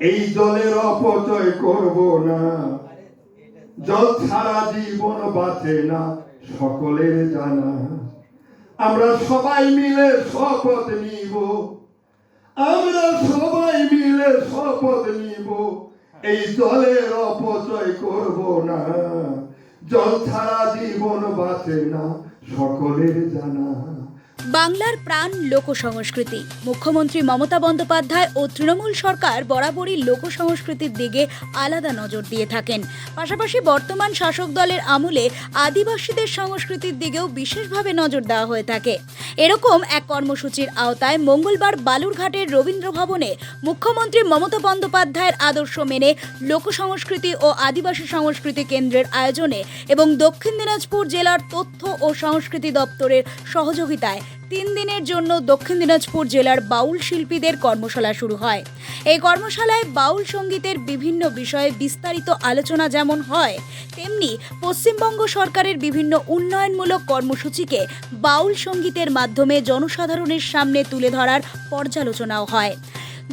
এই জলের অপচয় করব না। জল ছাড়া জীবন বাঁচে না সকলের জানা। আমরা সবাই মিলে শপথ নিব। আমরা সবাই মিলে শপথ নিব। এই জলের অপচয় করব না। জল ছাড়া জীবন বাঁচে না সকলের জানা। বাংলার প্রাণ লোক সংস্কৃতি মুখ্যমন্ত্রী মমতা বন্দ্যোপাধ্যায় ও তৃণমূল সরকার বরাবরই লোক সংস্কৃতির দিকে আলাদা নজর দিয়ে থাকেন। পাশাপাশি বর্তমান শাসক দলের আমলে আদিবাসীদের সংস্কৃতির দিকেও বিশেষভাবে নজর দেওয়া হয়ে থাকে। এরকম এক কর্মসূচির আওতায় মঙ্গলবার বালুরঘাটের রবীন্দ্র ভবনে মুখ্যমন্ত্রী মমতা বন্দ্যোপাধ্যায়ের আদর্শ মেনে লোক সংস্কৃতি ও আদিবাসী সংস্কৃতি কেন্দ্রের আয়োজনে এবং দক্ষিণ দিনাজপুর জেলার তথ্য ও সংস্কৃতি দপ্তরের সহযোগিতায় তিন দিনের জন্য দক্ষিণ দিনাজপুর জেলার বাউল শিল্পীদের কর্মশালা শুরু হয়। এই কর্মশালায় বাউল সঙ্গীতের বিভিন্ন বিষয়ে বিস্তারিত আলোচনা যেমন হয়, তেমনি পশ্চিমবঙ্গ সরকারের বিভিন্ন উন্নয়নমূলক কর্মসূচিকে বাউল সঙ্গীতের মাধ্যমে জনসাধারণের সামনে তুলে ধরার পর্যালোচনাও হয়।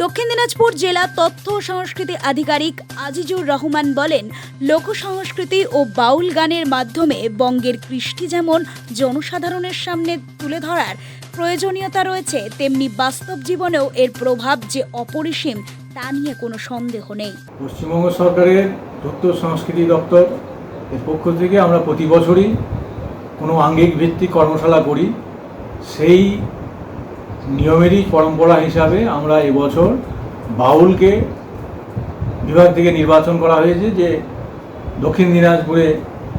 দক্ষিণ দিনাজপুর জেলা তথ্য সংস্কৃতি আধিকারিক আজিজুর রহমান বলেন, লোক সংস্কৃতি ও বাউল গানের মাধ্যমে বঙ্গের কৃষ্টি যেমন জনসাধারণের সামনে তুলে ধরার প্রয়োজনীয়তা রয়েছে, তেমনি বাস্তব জীবনেও এর প্রভাব যে অপরিসীম তা নিয়ে কোনো সন্দেহ নেই। পশ্চিমবঙ্গ সরকারের তথ্য সংস্কৃতি দপ্তর এর পক্ষ থেকে আমরা প্রতি বছরই কোনো আঙ্গিক ভিত্তিক কর্মশালা করি। সেই নিয়মেরই পরম্পরা হিসাবে আমরা এবছর বাউলকে বিভাগ থেকে নির্বাচন করা হয়েছে যে দক্ষিণ দিনাজপুরে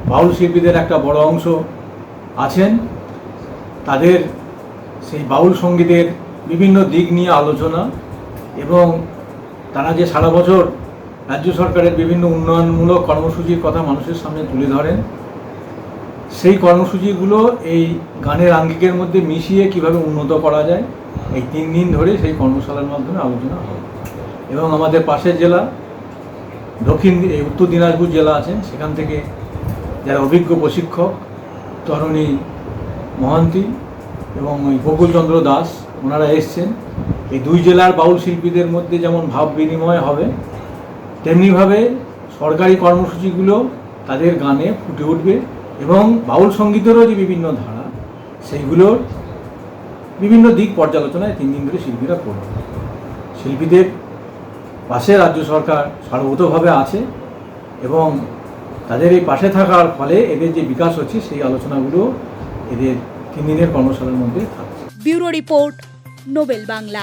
বাউল শিল্পীদের একটা বড় অংশ আছেন। তাদের সেই বাউল সঙ্গীতের বিভিন্ন দিক নিয়ে আলোচনা এবং তারা যে সারা বছর রাজ্য সরকারের বিভিন্ন উন্নয়নমূলক কর্মসূচির কথা মানুষের সামনে তুলে ধরেন সেই কর্মসূচিগুলো এই গানের আঙ্গিকের মধ্যে মিশিয়ে কীভাবে উন্নত করা যায়, এই তিন দিন ধরে সেই কর্মশালার মাধ্যমে আলোচনা হবে এবং আমাদের পাশের জেলা, দক্ষিণ এই উত্তর দিনাজপুর জেলা আছেন, সেখান থেকে যারা অভিজ্ঞ প্রশিক্ষক, তরণী মহান্তি এবং ওই গোকুলচন্দ্র দাস, ওনারা এসছেন। এই দুই জেলার বাউল শিল্পীদের মধ্যে যেমন ভাব বিনিময় হবে, তেমনিভাবে সরকারি কর্মসূচিগুলো তাদের গানে ফুটে উঠবে। এবং বাউল সঙ্গীতেরও যে বিভিন্ন ধারা সেইগুলোর বিভিন্ন দিক পর্যালোচনায় তিন দিন ধরে শিল্পীরা করবে। শিল্পীদের পাশে রাজ্য সরকার সর্বতভাবে আছে এবং তাদের এই পাশে থাকার ফলে এদের যে বিকাশ হচ্ছে, সেই আলোচনাগুলো এদের তিন দিনের কর্মশালার মধ্যে থাকছে। Bureau report Nobel Bangla.